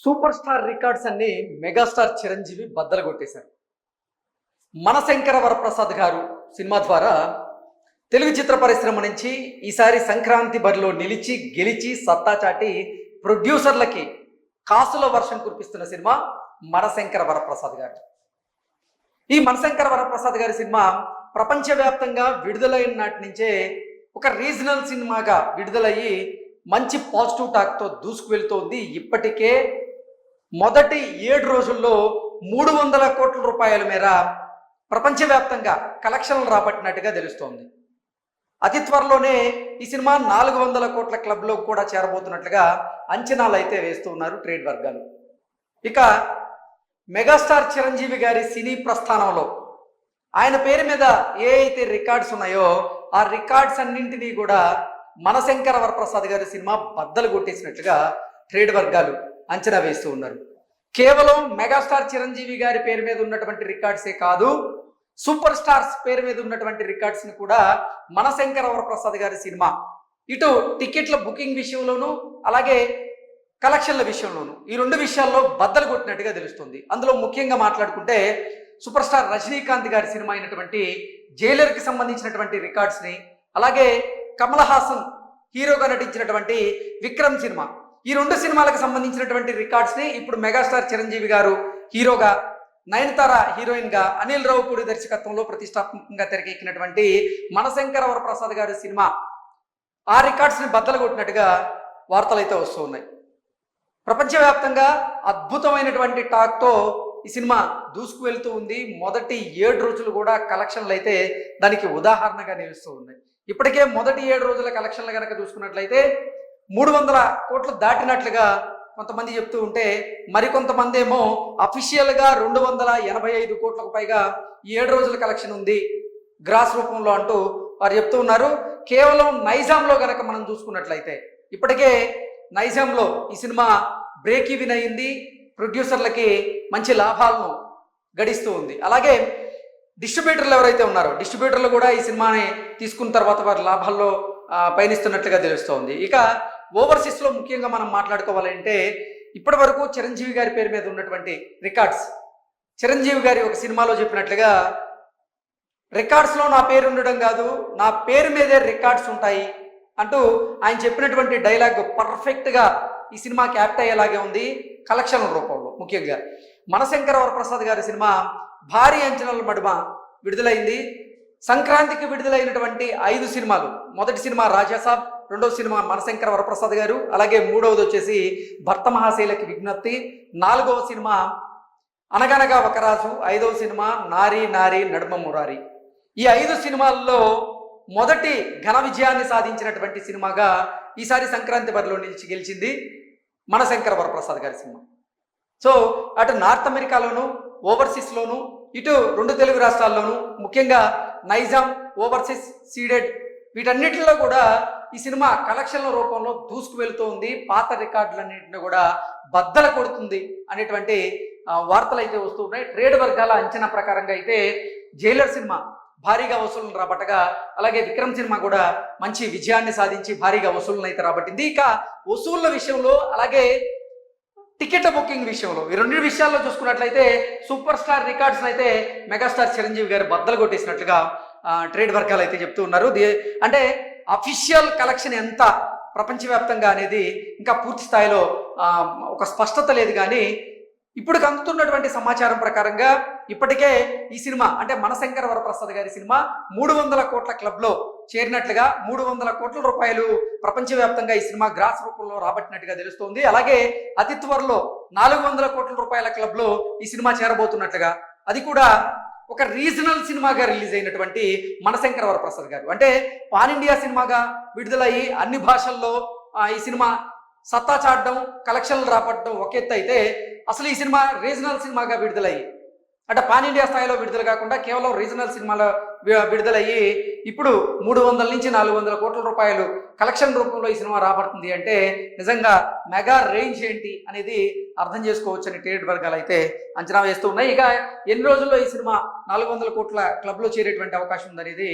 Super star records అన్ని megastar Chiranjeevi బద్దలు కొట్టేశారు. మనశంకర వరప్రసాద్ గారు సినిమా ద్వారా తెలుగు చిత్ర పరిశ్రమ నుంచి ఈసారి సంక్రాంతి బరిలో నిలిచి గెలిచి సత్తా చాటి ప్రొడ్యూసర్లకి కాసుల వర్షం కురిపిస్తున్న సినిమా మనశంకర వరప్రసాద్ గారు. ఈ మనశంకర వరప్రసాద్ గారి సినిమా ప్రపంచవ్యాప్తంగా విడుదలైన నాటి నుంచే ఒక రీజనల్ సినిమాగా విడుదలయ్యి మంచి పాజిటివ్ టాక్తో దూసుకువెళ్తోంది. ఇప్పటికే మొదటి ఏడు రోజుల్లో మూడు వందల కోట్ల రూపాయల మేర ప్రపంచవ్యాప్తంగా కలెక్షన్లు రాబట్టినట్టుగా తెలుస్తోంది. అతి త్వరలోనే ఈ సినిమా నాలుగు వందల కోట్ల క్లబ్లో కూడా చేరబోతున్నట్లుగా అంచనాలు అయితే వేస్తూ ఉన్నారు ట్రేడ్ వర్గాలు. ఇక మెగాస్టార్ చిరంజీవి గారి సినీ ప్రస్థానంలో ఆయన పేరు మీద ఏ అయితే రికార్డ్స్ ఉన్నాయో ఆ రికార్డ్స్ అన్నింటినీ కూడా మనశంకర వరప్రసాద్ గారి సినిమా బద్దలు కొట్టేసినట్లుగా ట్రేడ్ వర్గాలు అంచనా వేస్తూ ఉన్నారు. కేవలం మెగాస్టార్ చిరంజీవి గారి పేరు మీద ఉన్నటువంటి రికార్డ్సే కాదు సూపర్ స్టార్స్ పేరు మీద ఉన్నటువంటి రికార్డ్స్ని కూడా మనశంకర వరప్రసాద్ గారి సినిమా ఇటు టికెట్ల బుకింగ్ విషయంలోనూ అలాగే కలెక్షన్ల విషయంలోనూ ఈ రెండు విషయాల్లో బద్దలు కొట్టినట్టుగా తెలుస్తుంది. అందులో ముఖ్యంగా మాట్లాడుకుంటే సూపర్ స్టార్ రజనీకాంత్ గారి సినిమా అయినటువంటి జైలర్కి సంబంధించినటువంటి రికార్డ్స్ని అలాగే కమల్ హాసన్ హీరోగా నటించినటువంటి విక్రమ్ సినిమా. ఈ రెండు సినిమాలకు సంబంధించినటువంటి రికార్డ్స్ని ఇప్పుడు మెగాస్టార్ చిరంజీవి గారు హీరోగా నయనతార హీరోయిన్గా అనిల్ రావుపూడి దర్శకత్వంలో ప్రతిష్టాత్మకంగా తెరకెక్కినటువంటి మనశంకర వరప్రసాద్ గారి సినిమా ఆ రికార్డ్స్ని బద్దలు కొట్టినట్టుగా వార్తలు అయితే వస్తూ ఉన్నాయి. ప్రపంచవ్యాప్తంగా అద్భుతమైనటువంటి టాక్తో ఈ సినిమా దూసుకు వెళ్తూ ఉంది. మొదటి ఏడు రోజులు కూడా కలెక్షన్లు అయితే దానికి ఉదాహరణగా నిలుస్తూ ఉన్నాయి. ఇప్పటికే మొదటి ఏడు రోజుల కలెక్షన్లు కనుక చూసుకున్నట్లయితే మూడు వందల కోట్లు దాటినట్లుగా కొంతమంది చెప్తూ ఉంటే మరికొంతమంది ఏమో అఫీషియల్గా రెండు వందల ఎనభై ఐదు కోట్లకు పైగా ఈ ఏడు రోజుల కలెక్షన్ ఉంది గ్రాస్ రూపంలో అంటూ వారు చెప్తూ ఉన్నారు. కేవలం నైజాంలో గనక మనం చూసుకున్నట్లయితే ఇప్పటికే నైజాంలో ఈ సినిమా బ్రేక్ ఈవెన్ అయింది. ప్రొడ్యూసర్లకి మంచి లాభాలను గడిస్తూ ఉంది. అలాగే డిస్ట్రిబ్యూటర్లు ఎవరైతే ఉన్నారో డిస్ట్రిబ్యూటర్లు కూడా ఈ సినిమాని తీసుకున్న తర్వాత వారి లాభాల్లో పయనిస్తున్నట్లుగా తెలుస్తోంది. ఇక ఓవర్సీస్లో ముఖ్యంగా మనం మాట్లాడుకోవాలంటే ఇప్పటి వరకు చిరంజీవి గారి పేరు మీద ఉన్నటువంటి రికార్డ్స్. చిరంజీవి గారి ఒక సినిమాలో చెప్పినట్లుగా రికార్డ్స్లో నా పేరు ఉండడం కాదు నా పేరు మీదే రికార్డ్స్ ఉంటాయి అంటూ ఆయన చెప్పినటువంటి డైలాగ్ పర్ఫెక్ట్గా ఈ సినిమాకి క్యాప్ట్ అయ్యేలాగే ఉంది కలెక్షన్ల రూపంలో ముఖ్యంగా. మనశంకర వరప్రసాద్ గారి సినిమా భారీ అంచనాల మడుమ విడుదలైంది. సంక్రాంతికి విడుదలైనటువంటి ఐదు సినిమాలు. మొదటి సినిమా రాజాసాబ్ రెండవ సినిమా మనశంకర వరప్రసాద్ గారు అలాగే మూడవది వచ్చేసి భర్త మహాశైలకి విజ్ఞప్తి. నాలుగవ సినిమా అనగనగా ఒక రాజు ఐదవ సినిమా నారి నారి నడుమ మురారి. ఈ ఐదు సినిమాల్లో మొదటి ఘన విజయాన్ని సాధించినటువంటి సినిమాగా ఈసారి సంక్రాంతి బరిలో నిలిచి గెలిచింది మనశంకర వరప్రసాద్ గారి సినిమా. సో అటు నార్త్ అమెరికాలోను ఓవర్సీస్లోను ఇటు రెండు తెలుగు రాష్ట్రాల్లోనూ ముఖ్యంగా నైజాం ఓవర్సీస్ సీడెడ్ వీటన్నిటిలో కూడా ఈ సినిమా కలెక్షన్ల రూపంలో దూసుకు వెళుతూ ఉంది పాత రికార్డులన్నింటినీ కూడా బద్దల కొడుతుంది అనేటువంటి వార్తలు అయితే వస్తూ ఉన్నాయి ట్రేడ్ వర్గాల అంచనా ప్రకారంగా అయితే జైలర్ సినిమా భారీగా వసూళ్ళను రాబట్టగా అలాగే విక్రమ్ సినిమా కూడా మంచి విజయాన్ని సాధించి భారీగా వసూలను అయితే రాబట్టింది. ఇక వసూళ్ళ విషయంలో అలాగే టికెట్ బుకింగ్ విషయంలో ఈ రెండు విషయాల్లో చూసుకున్నట్లయితే సూపర్ స్టార్ రికార్డ్స్ అయితే మెగాస్టార్ చిరంజీవి గారు బద్దలు కొట్టేసినట్లుగా ట్రేడ్ వర్గాలు అయితే చెప్తూ ఉన్నారు. అంటే అఫీషియల్ కలెక్షన్ ఎంత ప్రపంచవ్యాప్తంగా అనేది ఇంకా పూర్తి స్థాయిలో ఒక స్పష్టత లేదు కానీ ఇప్పుడు అందుతున్నటువంటి సమాచారం ప్రకారంగా ఇప్పటికే ఈ సినిమా అంటే మనశంకర వరప్రసాద్ గారి సినిమా మూడు వందల కోట్ల క్లబ్లో చేరినట్లుగా మూడు వందల కోట్ల రూపాయలు ప్రపంచవ్యాప్తంగా ఈ సినిమా గ్రాస్ రూపంలో రాబట్టినట్టుగా తెలుస్తోంది. అలాగే అతి త్వరలో నాలుగు వందల కోట్ల రూపాయల క్లబ్లో ఈ సినిమా చేరబోతున్నట్లుగా అది కూడా ఒక రీజనల్ సినిమాగా రిలీజ్ అయినటువంటి మనశంకర వరప్రసాద్ గారు. అంటే పాన్ ఇండియా సినిమాగా విడుదలయ్యి అన్ని భాషల్లో ఈ సినిమా సత్తా చాటడం కలెక్షన్లు రాపడడం ఒక ఎత్తు అయితే అసలు ఈ సినిమా రీజనల్ సినిమాగా విడుదలయ్యి అంటే పాన్ ఇండియా స్థాయిలో విడుదల కాకుండా కేవలం రీజనల్ సినిమాలో విడుదలయ్యి ఇప్పుడు మూడు వందల నుంచి నాలుగు వందల కోట్ల రూపాయలు కలెక్షన్ రూపంలో ఈ సినిమా రాబడుతుంది అంటే నిజంగా మెగా రేంజ్ ఏంటి అనేది అర్థం చేసుకోవచ్చు అని ట్రేడ్ వర్గాలు అయితే అంచనా వేస్తూ ఉన్నాయి. ఇక ఎన్ని రోజుల్లో ఈ సినిమా నాలుగు వందల కోట్ల క్లబ్లో చేరేటువంటి అవకాశం ఉందనేది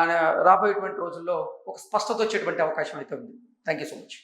అనేది రాబోయేటువంటి రోజుల్లో ఒక స్పష్టత వచ్చేటువంటి అవకాశం అయితే ఉంది. Thank you so much.